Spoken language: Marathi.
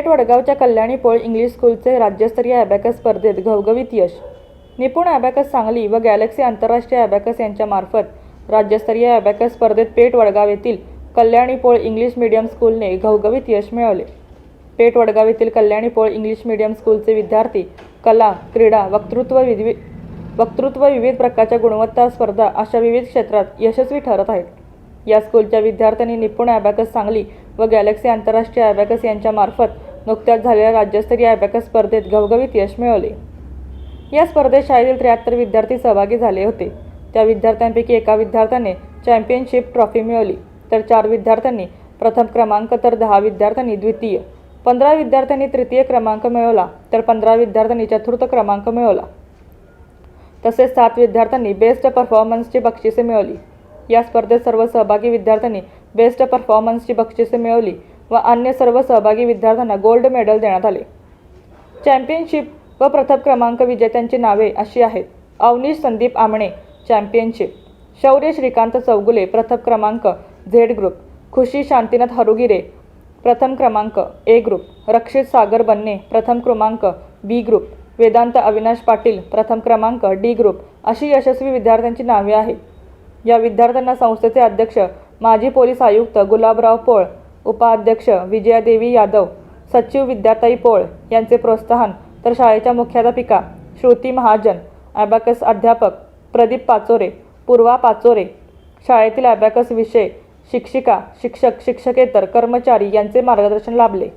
वडगावच्या कल्याणी पोळ इंग्लिश स्कूलचे राज्यस्तरीय अॅबॅकस स्पर्धेत घवघवीत यश. निपुण ॲबॅकस सांगली व गॅलेक्सी आंतरराष्ट्रीय ॲबॅकस यांच्यामार्फत राज्यस्तरीय अॅबॅकस स्पर्धेत पेठ वडगाव येथील कल्याणी पोळ इंग्लिश मीडियम स्कूलने घवघवीत यश मिळवले. पेठ वडगाव येथील कल्याणी पोळ इंग्लिश मीडियम स्कूलचे विद्यार्थी कला क्रीडा वक्तृत्व विधवी वक्तृत्व विविध प्रकारच्या गुणवत्ता स्पर्धा अशा विविध क्षेत्रात यशस्वी ठरत आहेत. या स्कूलच्या विद्यार्थ्यांनी निपुण ॲबॅकस सांगली व गॅलेक्सी आंतरराष्ट्रीय ॲबॅकस यांच्यामार्फत नुकत्याच झालेल्या राज्यस्तरीय ॲबॅकस स्पर्धेत घवघवीत यश मिळवले. या स्पर्धेत शाळेतील त्र्याहत्तर विद्यार्थी सहभागी झाले होते. त्या विद्यार्थ्यांपैकी एका विद्यार्थ्याने चॅम्पियनशिप ट्रॉफी मिळवली. तर चार विद्यार्थ्यांनी प्रथम क्रमांक तर दहा विद्यार्थ्यांनी द्वितीय. पंधरा विद्यार्थ्यांनी तृतीय क्रमांक मिळवला तर पंधरा विद्यार्थ्यांनी चतुर्थ क्रमांक मिळवला. तसेच सात विद्यार्थ्यांनी बेस्ट परफॉर्मन्सची बक्षिसे मिळवली. या स्पर्धेत सर्व सहभागी विद्यार्थ्यांनी बेस्ट परफॉर्मन्सची बक्षिसे मिळवली व अन्य सर्व सहभागी विद्यार्थ्यांना गोल्ड मेडल देण्यात आले. चॅम्पियनशिप व प्रथम क्रमांक विजेत्यांची नावे अशी आहेत. अवनीश संदीप आमणे चॅम्पियनशिप शौर्य श्रीकांत चौगुले प्रथम क्रमांक झेड ग्रुप खुशी शांतीनाथ हरुगिरे प्रथम क्रमांक ए ग्रुप रक्षित सागर बन्ने प्रथम क्रमांक बी ग्रुप वेदांत अविनाश पाटील प्रथम क्रमांक डी ग्रुप अशी यशस्वी विद्यार्थ्यांची नावे आहेत. या विद्यार्थ्यांना संस्थेचे अध्यक्ष माजी पोलीस आयुक्त गुलाबराव पोळ उपाध्यक्ष विजयादेवी यादव सचिव विद्याताई पोळ यांचे प्रोत्साहन तर शाळेच्या मुख्याध्यापिका श्रुती महाजन ॲबॅकस अध्यापक प्रदीप पाचोरे पूर्वा पाचोरे शाळेतील ॲबॅकस विषय शिक्षिका शिक्षक शिक्षकेतर कर्मचारी यांचे मार्गदर्शन लाभले.